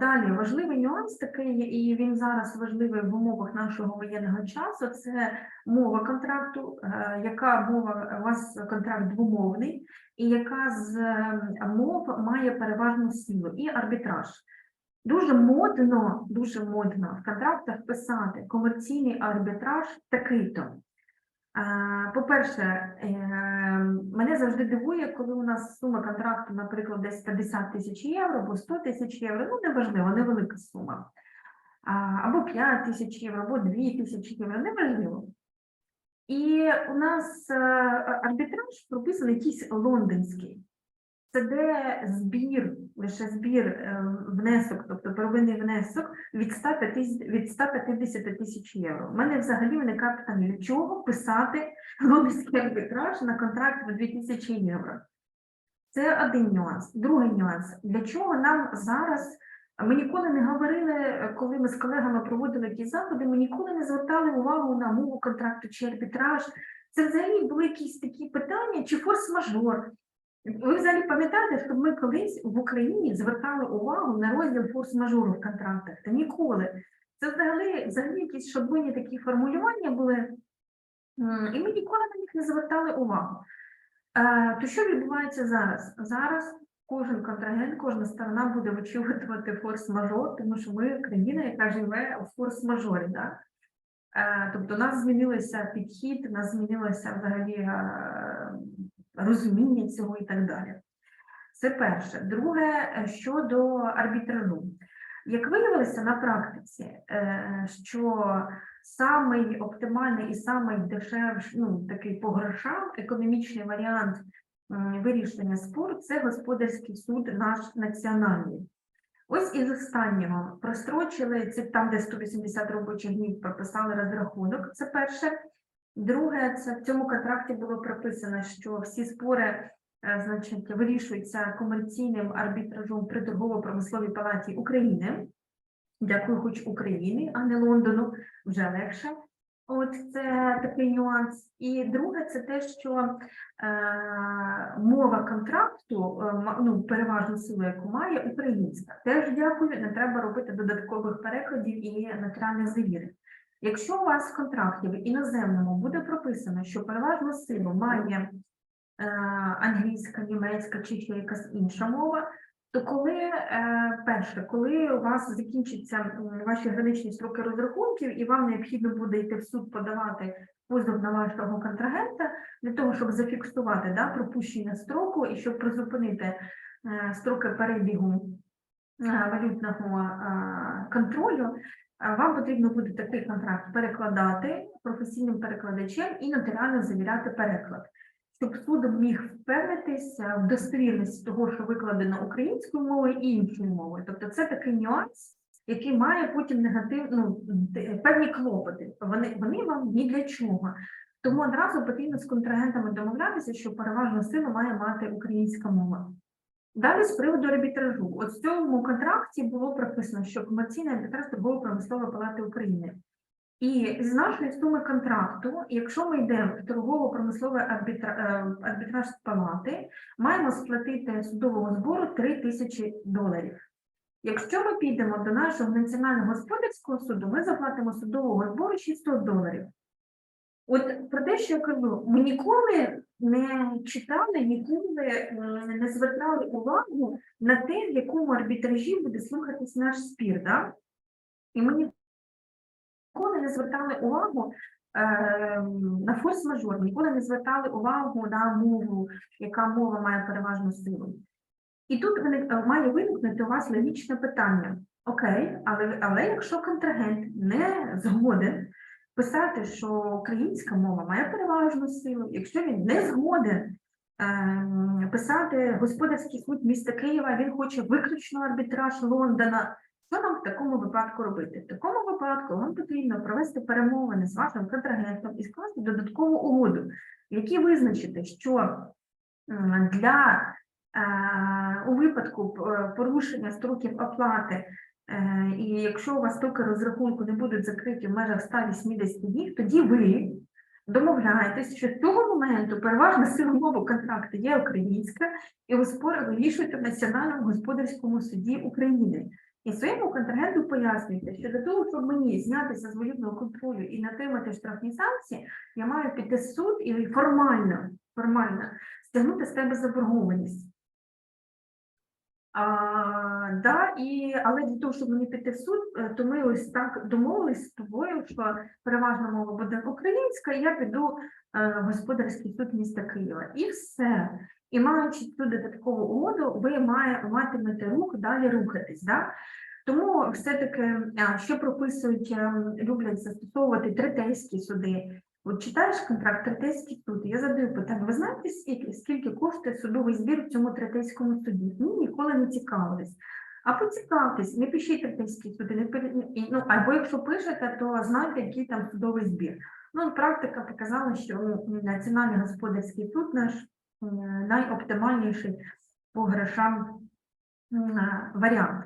Далі важливий нюанс такий, і він зараз важливий в умовах нашого воєнного часу. Це мова контракту, е, яка мова у вас контракт двомовний, і яка з е, мов має переважну силу, і арбітраж. Дуже модно, дуже модно в контрактах писати комерційний арбітраж такий-то. По-перше, е, мене завжди дивує, коли у нас сума контракту, наприклад, десь 50 тисяч євро або 100 тисяч євро, ну неважливо, невелика сума. Або 5 тисяч євро, або 2 тисячі євро, неважливо. І у нас е, арбітраж прописаний якийсь лондонський. Це де збір, лише збір е, внесок, тобто первинний внесок від 150 тисяч євро. У мене взагалі виникає питання, для чого писати лондонський арбітраж на контракт в 2000 євро? Це один нюанс. Другий нюанс. Для чого нам зараз ми ніколи не говорили, коли ми з колегами проводили якісь заходи, ми ніколи не звертали увагу на мову контракту чи арбітраж. Це взагалі були якісь такі питання, чи форс-мажор. Ви взагалі пам'ятаєте, що ми колись в Україні звертали увагу на розділ форс-мажору в контрактах? Та ніколи. Це взагалі, взагалі якісь шаблонні такі формулювання були, і ми ніколи на них не звертали увагу. Е, То що відбувається зараз? Зараз кожен контрагент, кожна сторона буде вичувати форс-мажор, тому що ми країна, яка живе у форс-мажорі. Да? Е, Тобто у нас змінилося підхід, у нас змінилося взагалі е, розуміння цього і так далі. Це перше. Друге, е, щодо арбітражу. Як виявилося на практиці, е, що самий оптимальний і самий дешевший, ну такий по економічний варіант вирішення спору це господарський суд наш національний. Ось із останнього прострочили це там, де 180 робочих днів прописали розрахунок. Це перше. Друге, це в цьому контракті було прописано, що всі спори е, значить, вирішуються комерційним арбітражом при торгово-промисловій палаті України. Дякую, хоч України, а не Лондону, вже легше. От це такий нюанс. І друге, це те, що е, мова контракту, е, ну, переважну силу, яку має українська. Теж дякую, не треба робити додаткових перекладів і нотаріальних завірень. Якщо у вас в контракті в іноземному буде прописано, що переважну силу має е, англійська, німецька чи ще якась інша мова, то коли е, перше, коли у вас закінчаться ваші граничні строки розрахунків, і вам необхідно буде йти в суд подавати позов на вашого контрагента для того, щоб зафіксувати да, пропущення строку і щоб призупинити е, строки перебігу е, валютного е, контролю, Вам потрібно буде такий контракт перекладати професійним перекладачем і нотаріально завіряти переклад, щоб суд міг впевнитися в достовірності того, що викладено українською мовою і іншою мовою. Тобто це такий нюанс, який має потім негатив, ну, певні клопоти. Вони, вони вам ні для чого. Тому одразу потрібно з контрагентами домовлятися, що переважну силу має мати українська мова. Далі з приводу арбітражу. От в цьому контракті було прописано, що комерційний арбітраж торгово-промислової палати України. І з нашої суми контракту, якщо ми йдемо в торгово-промисловий е, арбітраж палати, маємо сплатити судового збору 3 тисячі доларів. Якщо ми підемо до нашого національного господарського суду, ми заплатимо судового збору 600 доларів. От що я кажу, ми ніколи не читали, ніколи не звертали увагу на те, в якому арбітражі буде слухатись наш спір. Да? І ми ніколи не звертали увагу е, на форс-мажор, ніколи не звертали увагу на мову, яка мова має переважну силу. І тут виник- е, має виникнути у вас логічне питання. Окей, але, але якщо контрагент не згоден писати, що українська мова має переважну силу, якщо він не згоден ем, писати господарський суд міста Києва, він хоче виключно арбітраж Лондона. Що нам в такому випадку робити? В такому випадку вам потрібно провести перемовини з вашим контрагентом і скласти додаткову угоду, в якій визначити, що для е, у випадку е, порушення строків оплати, і якщо у вас строки розрахунку не будуть закриті в межах 180 днів, тоді ви домовляєтесь, що з цього моменту переважна сила мови контракту є українська, і ви спори вирішуєте в Національному господарському суді України. І своєму контрагенту пояснюєте, що для того, щоб мені знятися з валютного контролю і не отримати штрафні санкції, я маю піти суд і формально, формально стягнути з тебе заборгованість. Да, і, але для того, щоб мені піти в суд, е, то ми ось так домовились з тобою, що переважна мова буде українська, і я піду е, в господарський суд міста Києва. І все. І маючи цю додаткову угоду, ви має, матимете рух далі рухатись. Да? Тому все-таки, що прописують, люблять застосовувати третейські суди. От читаєш контракт третейський суд, я задаю питання, ви знаєте, скільки, скільки коштує судовий збір в цьому третейському суді? Ні, ніколи не цікавились. А поцікавтесь, не пишіть третейський суд, не пи- ну, або якщо пишете, то знайте, який там судовий збір. Ну, практика показала, що Національний господарський суд наш найоптимальніший по грошам варіант.